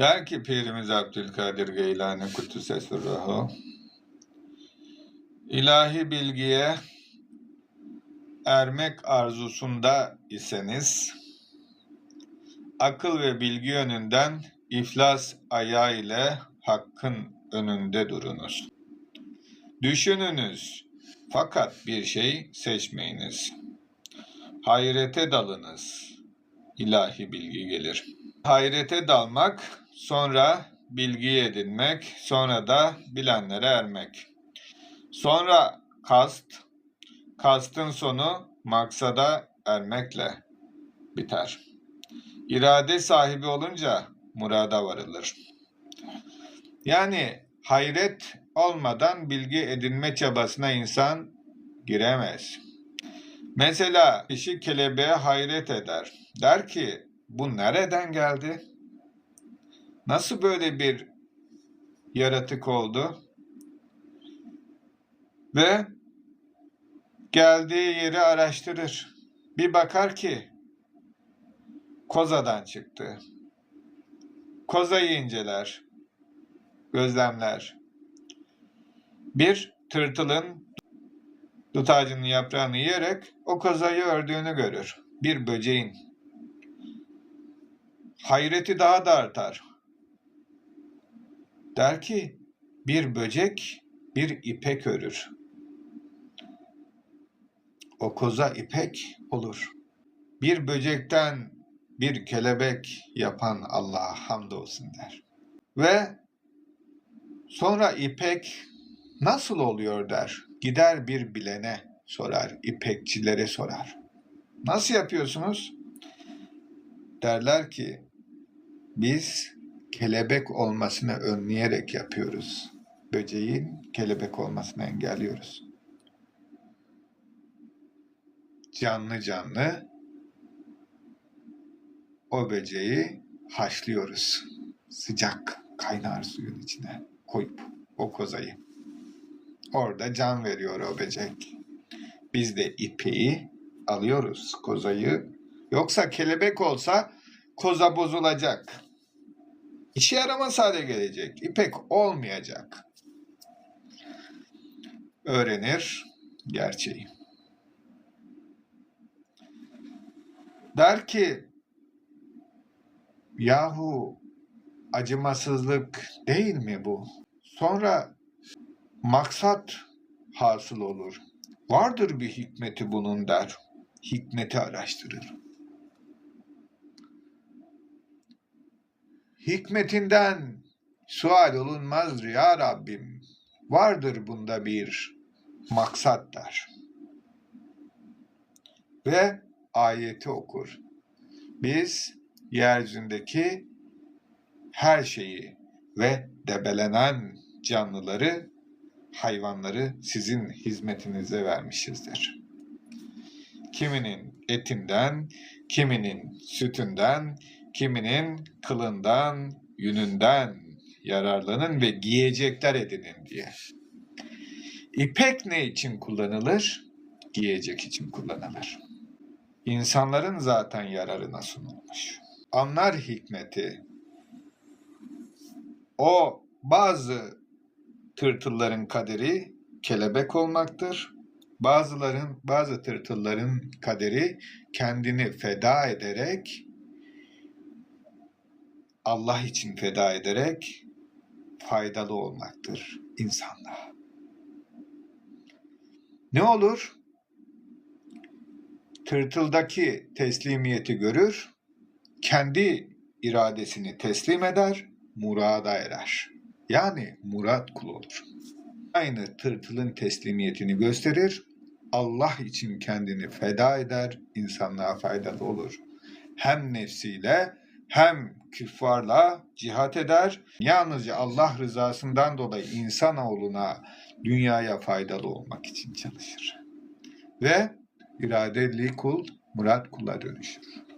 Der ki Pirimiz Abdülkadir Geylani Kudüs'e sırrıhu, ilahi bilgiye ermek arzusunda iseniz, akıl ve bilgi yönünden iflas ayağı ile hakkın önünde durunuz. Düşününüz fakat bir şey seçmeyiniz. Hayrete dalınız. İlahi bilgi gelir. Hayrete dalmak, sonra bilgi edinmek, sonra da bilenlere ermek. Sonra kast, kastın sonu maksada ermekle biter. İrade sahibi olunca murada varılır. Yani hayret olmadan bilgi edinme çabasına insan giremez. Mesela kişi kelebeğe hayret eder. Der ki bu nereden geldi? Nasıl böyle bir yaratık oldu? Ve geldiği yeri araştırır. Bir bakar ki kozadan çıktı. Kozayı inceler, gözlemler. Bir tırtılın dut ağacının yaprağını yiyerek o kozayı ördüğünü görür. Bir böceğin. Hayreti daha da artar. Der ki bir böcek bir ipek örür. O koza ipek olur. Bir böcekten bir kelebek yapan Allah'a hamdolsun der. Ve sonra ipek nasıl oluyor der. Gider bir bilene sorar, ipekçilere sorar. Nasıl yapıyorsunuz? Derler ki biz kelebek olmasını önleyerek yapıyoruz. Böceğin kelebek olmasını engelliyoruz. Canlı canlı o böceği haşlıyoruz. Sıcak kaynar suyun içine koyup o kozayı. Orada can veriyor o böcek. Biz de ipeği alıyoruz kozayı. Yoksa kelebek olsa koza bozulacak. İşe yaramaz hale gelecek. İpek olmayacak. Öğrenir gerçeği. Der ki yahu acımasızlık değil mi bu? Sonra maksat hasıl olur. Vardır bir hikmeti bunun der. Hikmeti araştırır. Hikmetinden sual olunmaz ya Rabbim. Vardır bunda bir maksat der. Ve ayeti okur. Biz yeryüzündeki her şeyi ve debelenen canlıları, hayvanları sizin hizmetinize vermişizdir. Kiminin etinden, kiminin sütünden, kiminin kılından, yününden yararlanın ve giyecekler edinin diye. İpek ne için kullanılır? Giyecek için kullanılır. İnsanların zaten yararına sunulmuş. Anlar hikmeti. O bazı tırtılların kaderi kelebek olmaktır. Bazıların, bazı tırtılların kaderi kendini feda ederek Allah için feda ederek faydalı olmaktır insanlığa. Ne olur? Tırtıldaki teslimiyeti görür, kendi iradesini teslim eder, murada erer. Yani murat kul olur. Aynı tırtılın teslimiyetini gösterir, Allah için kendini feda eder, insanlığa faydalı olur. Hem nefsiyle hem küffarla cihat eder. Yalnızca Allah rızasından dolayı insanoğluna, dünyaya faydalı olmak için çalışır. Ve iradeli kul, murat kula dönüşür.